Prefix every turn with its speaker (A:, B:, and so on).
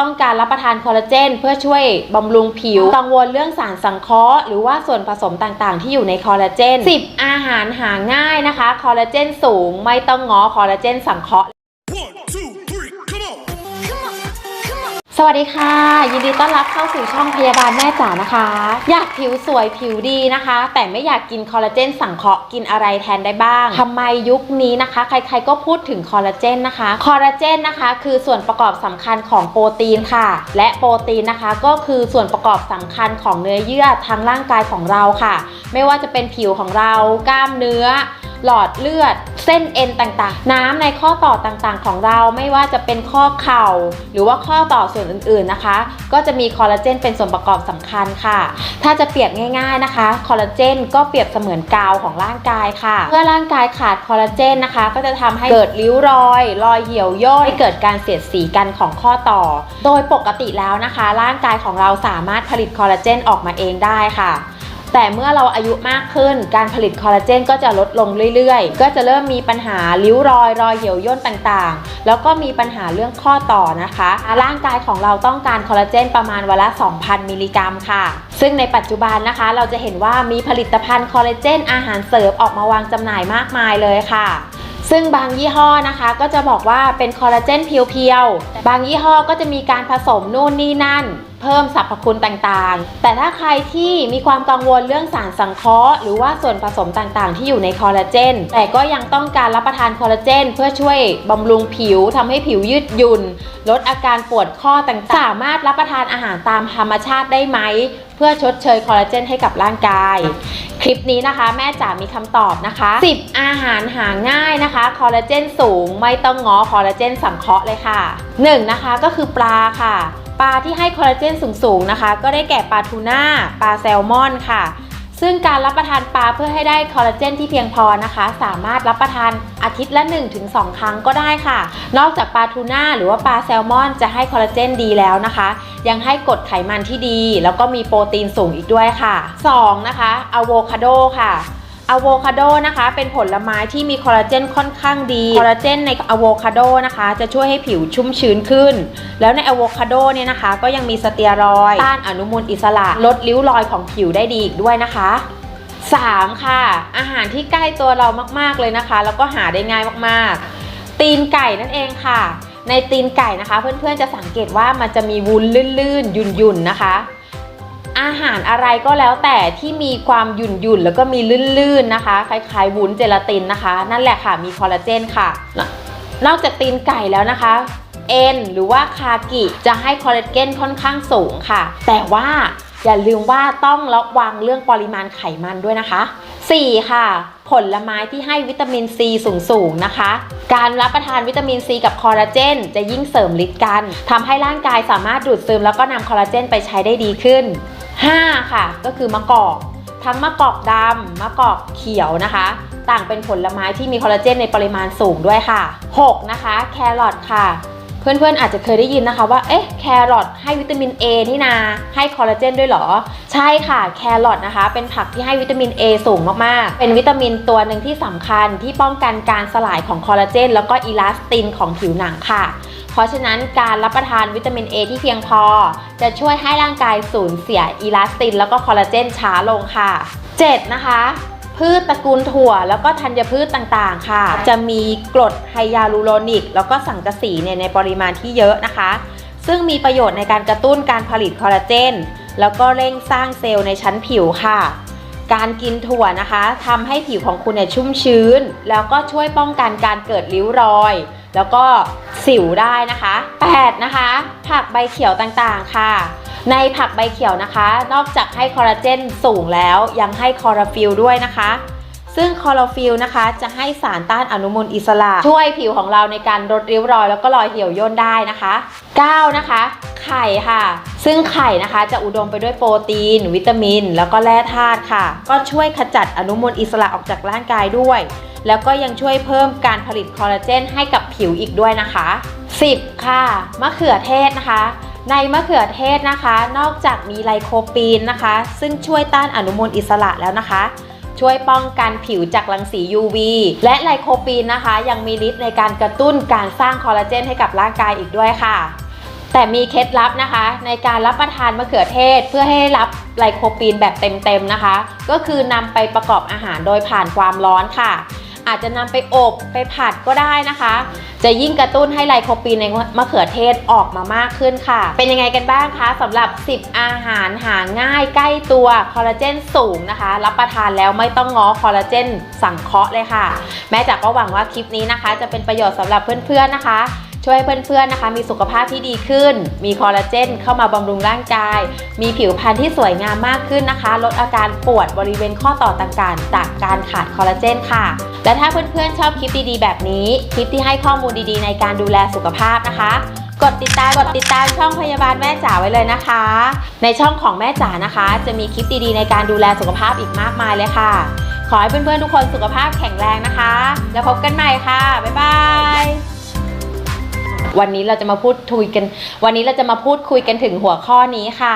A: ต้องการรับประทานคอลลาเจน เพื่อช่วยบำรุงผิว กังวลเรื่องสารสังเคราะห์ หรือว่าส่วนผสมต่างๆ ที่อยู่ในคอลลาเจน 10 อาหารหาง่ายนะคะ คอลลาเจนสูง ไม่ต้องง้อคอลลาเจนสังเคราะห์ สวัสดีค่ะ ยินดีต้อนรับเข้าสู่ช่องพยาบาลแม่จ๋านะคะ อยากผิวสวยผิวดีนะคะ แต่ไม่อยากกินคอลลาเจนสังเคราะห์กินอะไรแทนได้บ้างทำไมยุคนี้นะคะ ใครๆก็พูดถึงคอลลาเจนนะคะ คอลลาเจนนะคะ คือส่วนประกอบสำคัญของโปรตีนค่ะ และโปรตีนนะคะ ก็คือส่วนประกอบสำคัญของเนื้อเยื่อทางร่างกายของเราค่ะ ไม่ว่าจะเป็นผิวของเรากล้ามเนื้อ หลอดเลือด เส้นเอ็นต่างๆ น้ำในข้อต่อต่างๆ ของเราไม่ว่าจะเป็นข้อเข่า หรือว่าข้อต่อส่วนอื่นๆนะคะ ก็จะมีคอลลาเจนเป็นส่วนประกอบสำคัญค่ะ ถ้าจะเปรียบง่าย ๆนะคะ คอลลาเจนก็เปรียบเสมือนกาวของร่างกายค่ะ เมื่อร่างกายขาดคอลลาเจนนะคะ ก็จะทำให้เกิดริ้วรอย รอยเหี่ยวย่นให้เกิดการเสียดสีกันของข้อต่อ โดยปกติแล้วนะคะ ร่างกายของเราสามารถผลิตคอลลาเจนออกมาเองได้ค่ะ แต่เมื่อเราอายุมากขึ้นการผลิตคอลลาเจนก็จะลดลงเรื่อยๆ ก็จะเริ่มมีปัญหาริ้วรอยรอยเหี่ยวย่นต่างๆ แล้วก็มีปัญหาเรื่องข้อต่อนะคะ ร่างกายของเราต้องการคอลลาเจนประมาณวันละ 2,000 มิลลิกรัมค่ะ ซึ่งในปัจจุบันนะคะ เราจะเห็นว่ามีผลิตภัณฑ์คอลลาเจนอาหารเสริมออกมาวางจำหน่ายมากมายเลยค่ะ ซึ่งบางยี่ห้อนะคะก็จะบอกว่าเป็นคอลลาเจนเพียวๆ บางยี่ห้อก็จะมีการผสมนู่นนี่นั่น เพิ่มสรรพคุณต่างๆ แต่ถ้าใครที่มีความกังวลเรื่องสารสังเคราะห์หรือว่าส่วนผสมต่างๆ ที่อยู่ในคอลลาเจน แต่ก็ยังต้องการรับประทานคอลลาเจน เพื่อช่วยบำรุงผิวทำให้ผิวยืดหยุ่น ลดอาการปวดข้อต่างๆ สามารถรับประทานอาหารตามธรรมชาติได้ไหม พื่อชดเชยคอลลาเจนให้กับร่างกาย คลิปนี้นะคะ แม่จ๋ามีคำตอบนะคะ 10 อาหารหาง่ายนะคะคอลลาเจนสูงไม่ต้องง้อคอลลาเจนสังเคราะห์เลยค่ะ 1. นะคะก็คือปลาค่ะ ปลาที่ให้คอลลาเจนสูงๆนะคะ ก็ได้แก่ปลาทูน่าปลาแซลมอนค่ะ ซึ่งการรับประทานปลาเพื่อให้ได้คอลลาเจนที่เพียงพอนะคะ สามารถรับประทานอาทิตย์ละ 1-2 ครั้งก็ได้ค่ะ นอกจากปลาทูน่าหรือว่าปลาแซลมอนจะให้คอลลาเจนดีแล้วนะคะ ยังให้กรดไขมันที่ดี แล้วก็มีโปรตีนสูงอีกด้วยค่ะ 2. นะคะอะโวคาโดค่ะ อะโวคาโดนะคะเป็นผลไม้ที่มีคอลลาเจนค่อนข้างดี คอลลาเจนในอะโวคาโดนะคะจะช่วยให้ผิวชุ่มชื้นขึ้น แล้วในอะโวคาโดเนี่ยนะคะ ก็ยังมีสเตียรอยต้านอนุมูลอิสระลดริ้วรอยของผิวได้ดีอีกด้วยนะคะ 3. ค่ะ อาหารที่ใกล้ตัวเรามากๆเลยนะคะ แล้วก็หาได้ง่ายมากๆ ตีนไก่นั่นเองค่ะ ในตีนไก่นะคะ เพื่อนๆจะสังเกตว่ามันจะมีวุ้นลื่นๆ ยุ่นๆนะคะ อาหารอะไรก็แล้วแต่ที่มีความหยุ่นหยุ่นๆแล้วก็มีลื่นๆนะคะ คล้ายๆวุ้นเจลาตินนะคะ นั่นแหละค่ะมีคอลลาเจนค่ะ นอกจากตีนไก่แล้วนะคะเอ็นหรือว่าคากิจะให้คอลลาเจนค่อนข้างสูงค่ะ แต่ว่าอย่าลืมว่าต้องระวังเรื่องปริมาณไขมันด้วยนะคะ 4. ค่ะ ผลไม้ที่ให้วิตามินซีสูงๆนะคะ การรับประทานวิตามินซีกับคอลลาเจนจะยิ่งเสริมฤทธิ์กันทำให้ร่างกายสามารถดูดซึมแล้วก็นำคอลลาเจนไปใช้ได้ดีขึ้น 5. ค่ะ ก็คือมะกอก ทั้งมะกอกดำมะกอกเขียวนะคะ ต่างเป็นผลไม้ที่มีคอลลาเจนในปริมาณสูงด้วยค่ะ 6. นะคะ แครอทค่ะ เพื่อนๆอาจจะเคยได้ยินนะคะว่า เอ๊ะ แครอทให้วิตามิน A นี่นา ให้คอลลาเจนด้วยเหรอ ใช่ค่ะ แครอทนะคะ เป็นผักที่ให้วิตามิน A สูงมากๆ เป็นวิตามินตัวหนึ่งที่สำคัญที่ป้องกันการสลายของคอลลาเจนแล้วก็อีลาสตินของผิวหนังค่ะ เพราะฉะนั้นการรับประทานวิตามิน A ที่เพียงพอ จะช่วยให้ร่างกายสูญเสียอีลาสติน แล้วก็คอลลาเจนช้าลงค่ะ 7. นะคะ พืชตระกูลถั่ว แล้วก็ธัญพืชต่างๆ ค่ะ จะมีกรดไฮยาลูโรนิก แล้วก็สังกะสีเนี่ยในปริมาณที่เยอะนะคะ ซึ่งมีประโยชน์ในการกระตุ้นการผลิตคอลลาเจนแล้วก็เร่งสร้างเซลล์ในชั้นผิวค่ะ การกินถั่วนะคะทำให้ผิวของคุณเนี่ยชุ่มชื้น แล้วก็ช่วยป้องกันการเกิดริ้วรอย แล้วก็สิวได้นะคะ 8. นะคะ ผักใบเขียวต่างๆค่ะ ในผักใบเขียวนะคะ นอกจากให้คอลลาเจนสูงแล้วยังให้คอร์ฟิลด้วยนะคะ ซึ่งคลอโรฟิลนะคะ จะให้สารต้านอนุมูลอิสระ ช่วยผิวของเราในการลดริ้วรอย แล้วก็รอยเหี่ยวย่นได้นะคะ 9 นะคะ ไข่ค่ะ ซึ่งไข่นะคะจะอุดมไปด้วยโปรตีน วิตามิน แล้วก็แร่ธาตุค่ะ ก็ช่วยขจัดอนุมูลอิสระออกจากร่างกายด้วย แล้วก็ยังช่วยเพิ่มการผลิตคอลลาเจนให้กับผิวอีกด้วยนะคะ 10 ค่ะ มะเขือเทศนะคะในมะเขือเทศนะคะ นอกจากมีไลโคปีนนะคะ ซึ่งช่วยต้านอนุมูลอิสระแล้วนะคะ ช่วยป้องกันผิวจากรังสี UV และไลโคปีนนะคะ ยังมีฤทธิ์ในการกระตุ้นการสร้างคอลลาเจนให้กับร่างกายอีกด้วยค่ะ แต่มีเคล็ดลับนะคะ ในการรับประทานมะเขือเทศ เพื่อให้รับไลโคปีนแบบเต็มๆนะคะ ก็คือนำไปประกอบอาหารโดยผ่านความร้อนค่ะ อาจจะนำไปอบไปผัดก็ได้นะคะ จะยิ่งกระตุ้นให้ไลโคปีนในมะเขือเทศออกมามากขึ้นค่ะ เป็นยังไงกันบ้างคะสำหรับ 10 อาหารหาง่ายใกล้ตัวคอลลาเจนสูงนะคะ รับประทานแล้วไม่ต้องง้อคอลลาเจนสังเคราะห์เลยค่ะ แม่จ๋าก็หวังว่าคลิปนี้นะคะ จะเป็นประโยชน์สำหรับเพื่อนๆนะคะ ช่วยเพื่อนๆนะคะ มีสุขภาพที่ดีขึ้น มีคอลลาเจนเข้ามาบำรุงร่างกาย มีผิวพรรณที่สวยงามมากขึ้นนะคะ ลดอาการปวดบริเวณข้อต่อต่างๆ จากการขาดคอลลาเจนค่ะ และถ้าเพื่อนๆชอบคลิปดีๆ แบบนี้ คลิปที่ให้ข้อมูลดีๆ ในการดูแลสุขภาพนะคะกดติดตามกดติดตามช่องพยาบาลแม่จ๋าไว้เลยนะคะ ในช่องของแม่จ๋านะคะ จะมีคลิปดีๆ ในการดูแลสุขภาพอีกมากมายเลยค่ะ ขอให้เพื่อนๆทุกคนสุขภาพแข็งแรงนะคะ แล้วพบกันใหม่ค่ะ บ๊ายบาย วันนี้เราจะมาพูดคุยกัน วันนี้เราจะมาพูดคุยกันถึงหัวข้อนี้ค่ะ